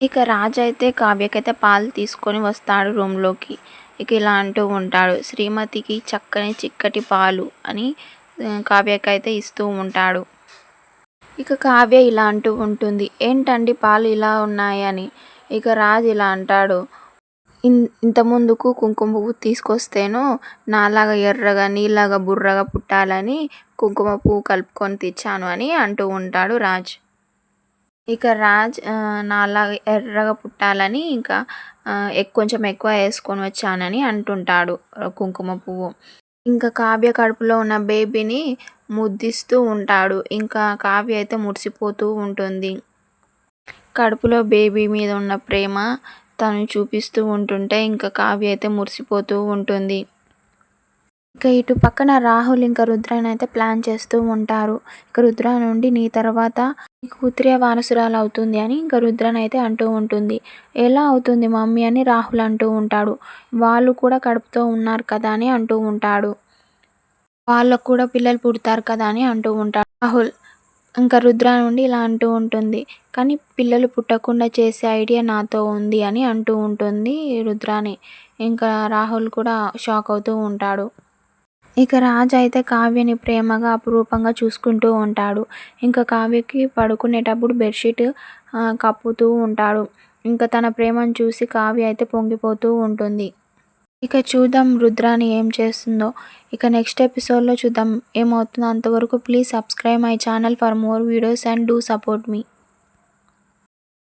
ఇక రాజు అయితే కావ్యకైతే పాలు తీసుకొని వస్తాడు రూమ్లోకి ఇక ఇలా అంటూ ఉంటాడు శ్రీమతికి చక్కని చిక్కటి పాలు అని కావ్యకైతే ఇస్తూ ఉంటాడు. ఇక కావ్య ఇలా అంటూ ఉంటుంది ఏంటండి పాలు ఇలా ఉన్నాయని ఇక రాజు ఇలా అంటాడు ఇన్ ఇంత ముందుకు కుంకుమ పువ్వు తీసుకొస్తేను నాలాగా ఎర్రగా నీలాగా బుర్రగా పుట్టాలని కుంకుమ పువ్వు కలుపుకొని తెచ్చాను అని అంటూ ఉంటాడు రాజ్. ఇక రాజ్ నాలా నాలాగా ఎర్రగా పుట్టాలని ఇంకా కొంచెం ఎక్కువ వేసుకొని వచ్చానని అంటుంటాడు కుంకుమ పువ్వు. ఇంకా కావ్య కడుపులో ఉన్న బేబీని ముద్దిస్తూ ఉంటాడు. ఇంకా కావ్య అయితే మురిసిపోతూ ఉంటుంది. కడుపులో బేబీ మీద ఉన్న ప్రేమ తను చూపిస్తూ ఉంటుంటే ఇంకా కావ్య అయితే మురిసిపోతూ ఉంటుంది. ఇక ఇటు పక్కన రాహుల్ ఇంకా రుద్రాని అయితే ప్లాన్ చేస్తూ ఉంటారు. ఇక రుద్ర నుండి నీ తర్వాత కూతురే వారసురాలు అవుతుంది అని ఇంకా రుద్రని అయితే అంటూ ఉంటుంది. ఎలా అవుతుంది మమ్మీ అని రాహుల్ అంటూ ఉంటాడు. వాళ్ళు కూడా కడుపుతో ఉన్నారు కదా అని అంటూ ఉంటాడు. వాళ్ళకు కూడా పిల్లలు పుడతారు కదా అని అంటూ ఉంటాడు రాహుల్. ఇంకా రుద్ర నుండి ఇలా అంటూ ఉంటుంది. కానీ పిల్లలు పుట్టకుండా చేసే ఐడియా నాతో ఉంది అని అంటూ ఉంటుంది రుద్రాని. ఇంకా రాహుల్ కూడా షాక్ అవుతూ ఉంటాడు. ఇక రాజు అయితే కావ్యని ప్రేమగా అపురూపంగా చూసుకుంటూ ఉంటాడు. ఇంకా కావ్యకి పడుకునేటప్పుడు బెడ్షీట్ కప్పుతూ ఉంటాడు. ఇంకా తన ప్రేమను చూసి కావ్య అయితే పొంగిపోతూ ఉంటుంది. ఇక చూద్దాం రుద్రాని ఏం చేస్తుందో. ఇక నెక్స్ట్ ఎపిసోడ్లో చూద్దాం. ఏమవుతుందో అంతవరకు please subscribe my channel for more videos and do support me.